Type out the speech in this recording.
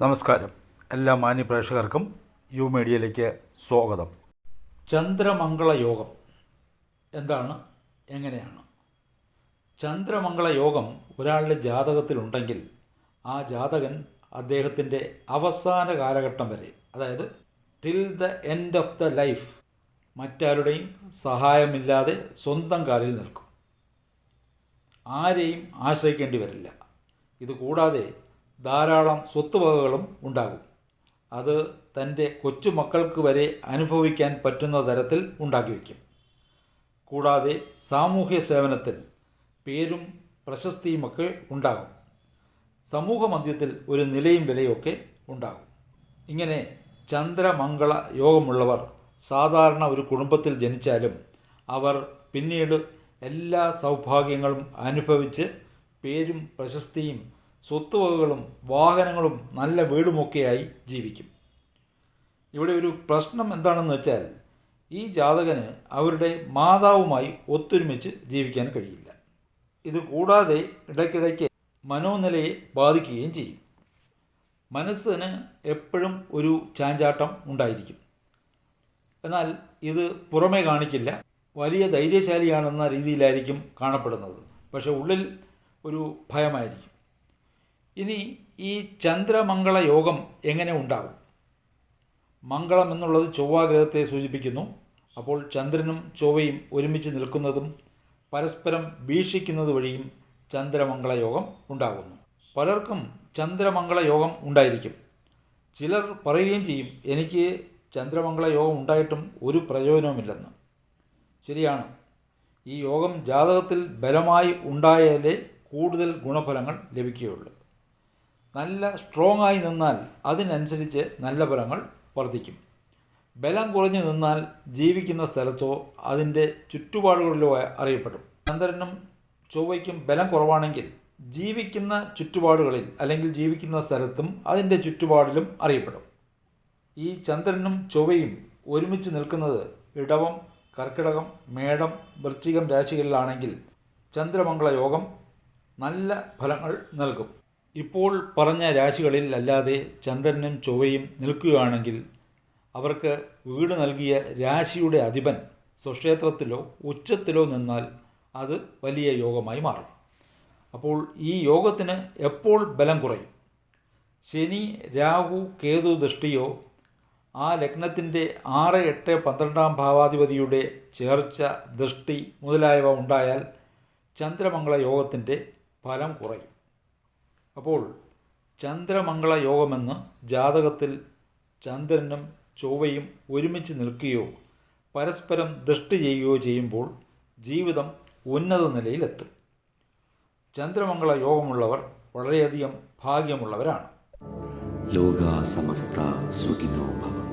നമസ്കാരം. എല്ലാ മാന്യ പ്രേക്ഷകർക്കും യു മീഡിയയിലേക്ക് സ്വാഗതം. ചന്ദ്രമംഗള യോഗം എന്താണ്? എങ്ങനെയാണ്? ചന്ദ്രമംഗള യോഗം ഒരാളുടെ ജാതകത്തിലുണ്ടെങ്കിൽ ആ ജാതകൻ അദ്ദേഹത്തിന്റെ അവസാന കാലഘട്ടം വരെ അതായത് till the end of the life മറ്റാരുടെയും സഹായമില്ലാതെ സ്വന്തം കാലിൽ നിൽക്കും. ആരെയും ആശ്രയിക്കേണ്ടി വരില്ല. ഇത് കൂടാതെ ധാരാളം സ്വത്തുവകകളും ഉണ്ടാകും. അത് തന്റെ കൊച്ചുമക്കൾക്ക് വരെ അനുഭവിക്കാൻ പറ്റുന്ന തരത്തിൽ ഉണ്ടാക്കി വയ്ക്കും. കൂടാതെ സാമൂഹ്യ സേവനത്തിൽ പേരും പ്രശസ്തിയുമൊക്കെ ഉണ്ടാകും. സമൂഹമധ്യത്തിൽ ഒരു നിലയും വിലയൊക്കെ ഉണ്ടാകും. ഇങ്ങനെ ചന്ദ്രമംഗള യോഗമുള്ളവർ സാധാരണ ഒരു കുടുംബത്തിൽ ജനിച്ചാലും അവർ പിന്നീട് എല്ലാ സൗഭാഗ്യങ്ങളും അനുഭവിച്ച് പേരും പ്രശസ്തിയും സ്വത്തുവകകളും വാഹനങ്ങളും നല്ല വീടുമൊക്കെയായി ജീവിക്കും. ഇവിടെ ഒരു പ്രശ്നം എന്താണെന്ന് വെച്ചാൽ ഈ ജാതകന് അവരുടെ മാതാവുമായി ഒത്തൊരുമിച്ച് ജീവിക്കാൻ കഴിയില്ല. ഇത് കൂടാതെ ഇടയ്ക്കിടയ്ക്ക് മനോനിലയെ ബാധിക്കുകയും ചെയ്യും. മനസ്സിന് എപ്പോഴും ഒരു ചാഞ്ചാട്ടം ഉണ്ടായിരിക്കും. എന്നാൽ ഇത് പുറമേ കാണിക്കില്ല. വലിയ ധൈര്യശാലിയാണെന്ന രീതിയിലായിരിക്കും കാണപ്പെടുന്നത്. പക്ഷേ ഉള്ളിൽ ഒരു ഭയമായിരിക്കും. ഇനി ഈ ചന്ദ്രമംഗള യോഗം എങ്ങനെ ഉണ്ടാകും? മംഗളം എന്നുള്ളത് ചൊവ്വാഗ്രഹത്തെ സൂചിപ്പിക്കുന്നു. അപ്പോൾ ചന്ദ്രനും ചൊവ്വയും ഒരുമിച്ച് നിൽക്കുന്നതും പരസ്പരം വീക്ഷിക്കുന്നത് വഴിയും ചന്ദ്രമംഗള യോഗം ഉണ്ടാകുന്നു. പലർക്കും ചന്ദ്രമംഗള യോഗം ഉണ്ടായിരിക്കും. ചിലർ പറയുകയും ചെയ്യും എനിക്ക് ചന്ദ്രമംഗള യോഗം ഉണ്ടായിട്ടും ഒരു പ്രയോജനവുമില്ലെന്ന്. ശരിയാണ്. ഈ യോഗം ജാതകത്തിൽ ബലമായി ഉണ്ടായാലേ കൂടുതൽ ഗുണഫലങ്ങൾ ലഭിക്കുകയുള്ളൂ. നല്ല സ്ട്രോങ് ആയി നിന്നാൽ അതിനനുസരിച്ച് നല്ല ഫലങ്ങൾ വർദ്ധിക്കും. ബലം കുറഞ്ഞു നിന്നാൽ ജീവിക്കുന്ന സ്ഥലത്തോ അതിന്റെ ചുറ്റുപാടുകളിലോ അറിയപ്പെടും. ചന്ദ്രനും ചൊവ്വയ്ക്കും ബലം കുറവാണെങ്കിൽ ജീവിക്കുന്ന ചുറ്റുപാടുകളിൽ അല്ലെങ്കിൽ ജീവിക്കുന്ന സ്ഥലത്തും അതിന്റെ ചുറ്റുപാടിലും അറിയപ്പെടും. ഈ ചന്ദ്രനും ചൊവ്വയും ഒരുമിച്ച് നിൽക്കുന്നത് ഇടവം കർക്കിടകം മേടം വൃശ്ചികം രാശികളിലാണെങ്കിൽ ചന്ദ്രമംഗള യോഗം നല്ല ഫലങ്ങൾ നൽകും. ഇപ്പോൾ പറഞ്ഞ രാശികളിൽ അല്ലാതെ ചന്ദ്രനും ചൊവ്വയും നിൽക്കുകയാണെങ്കിൽ അവർക്ക് വീട് നൽകിയ രാശിയുടെ അധിപൻ സ്വക്ഷേത്രത്തിലോ ഉച്ചത്തിലോ നിന്നാൽ അത് വലിയ യോഗമായി മാറും. അപ്പോൾ ഈ യോഗത്തിന് എപ്പോൾ ബലം കുറയും? ശനി രാഹു കേതു ദൃഷ്ടിയോ ആ ലഗ്നത്തിന്റെ ആറ് എട്ട് പന്ത്രണ്ടാം ഭാവാധിപതിയുടെ ചേർച്ച ദൃഷ്ടി മുതലായവ ഉണ്ടായാൽ ചന്ദ്രമംഗള യോഗത്തിന്റെ ഫലം കുറയും. അപ്പോൾ ചന്ദ്രമംഗള യോഗമെന്ന് ജാതകത്തിൽ ചന്ദ്രനും ചൊവ്വയും ഒരുമിച്ച് നിൽക്കുകയോ പരസ്പരം ദൃഷ്ടി ചെയ്യുകയോ ചെയ്യുമ്പോൾ ജീവിതം ഉന്നത നിലയിലെത്തും. ചന്ദ്രമംഗള യോഗമുള്ളവർ വളരെയധികം ഭാഗ്യമുള്ളവരാണ്. ലോക സമസ്ത സുഖിനോ ഭവ